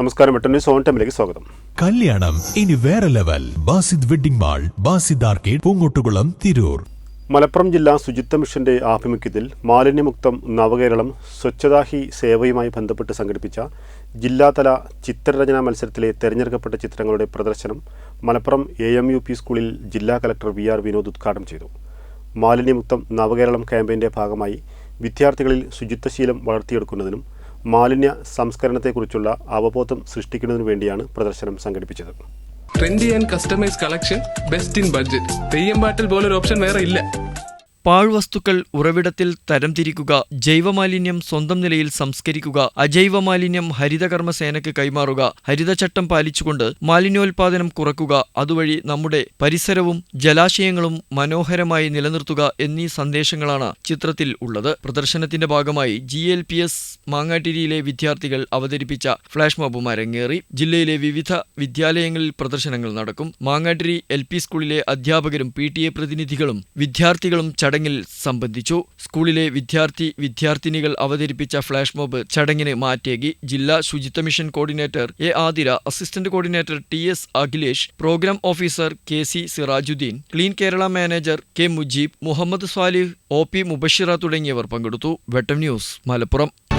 നമസ്കാരം Vettan zone on ടൈമിലേക്ക് സ്വാഗതം. കല്യാണം ഇനി വേറെ level. Basid wedding mall Basid arcade Poongottukulam Tirur. Malappuram ജില്ലാ ശുചിത്വ മിഷന്റെ ആഭിമുഖ്യത്തിൽ മാലിന്യമുക്തം നവകേരളം സ്വച്ഛതാ ഹി സേവയുമായി ബന്ധപ്പെട്ട് സംഘടിപ്പിച്ച ജില്ലാതല ചിത്രരചനാ മത്സരത്തിലെ തെരഞ്ഞെടുക്കപ്പെട്ട ചിത്രങ്ങളുടെ പ്രദർശനം Malappuram A M U P സ്കൂളിൽ ജില്ലാ കലക്ടർ വി ആർ വിനോദ് ഉദ്ഘാടനം ചെയ്തു. മാലിന്യമുക്തം നവകേരളം ക്യാമ്പയിന്റെ ഭാഗമായി വിദ്യാർത്ഥികളിൽ ശുചിത്വശീലം വളർത്തിയെടുക്കുന്നതിനും മാലിന്യ സംസ്കരണത്തെക്കുറിച്ചുള്ള അവബോധം സൃഷ്ടിക്കുന്നതിനു വേണ്ടിയാണ് പ്രദർശനം സംഘടിപ്പിച്ചത്. Trendy and customise collection best in budget Theyyam പാട്ടിൽ പോലൊരു ഓപ്ഷൻ വേറെ ഇല്ല. പാഴ്വസ്തുക്കൾ ഉറവിടത്തിൽ തരംതിരിക്കുക ജൈവമാലിന്യം സ്വന്തം നിലയിൽ സംസ്കരിക്കുക അജൈവമാലിന്യം മാലിന്യം ഹരിതകർമ്മ സേനയ്ക്ക് കൈമാറുക ഹരിതചട്ടം പാലിച്ചുകൊണ്ട് മാലിന്യോൽപാദനം കുറക്കുക അതുവഴി നമ്മുടെ പരിസരവും ജലാശയങ്ങളും മനോഹരമായി നിലനിർത്തുക എന്നീ സന്ദേശങ്ങളാണ് ചിത്രത്തിൽ ഉള്ളത്. പ്രദർശനത്തിന്റെ ഭാഗമായി ജി എൽ പി എസ് മാങ്ങാട്ടിരിയിലെ വിദ്യാർത്ഥികൾ അവതരിപ്പിച്ച ഫ്ലാഷ് മോബും ജില്ലയിലെ വിവിധ വിദ്യാലയങ്ങളിൽ പ്രദർശനങ്ങൾ നടക്കും. മാങ്ങാട്ടിരി എൽ സ്കൂളിലെ അധ്യാപകരും പി പ്രതിനിധികളും വിദ്യാർത്ഥികളും ചടങ്ങിൽ സംബന്ധിച്ചു. സ്കൂളിലെ വിദ്യാർത്ഥി വിദ്യാർത്ഥിനികൾ അവതരിപ്പിച്ച ഫ്ലാഷ് മോബ് ചടങ്ങിന് മാറ്റേകി ജില്ലാ ശുചിത്വ mission coordinator A Athira assistant coordinator T S Akhilesh programme officer K C Sirajuddin clean Kerala manager K Mujeeb Muhammad Swalih O P Mubashira തുടങ്ങിയവർ പങ്കെടുത്തു. വെട്ടം ന്യൂസ് മലപ്പുറം.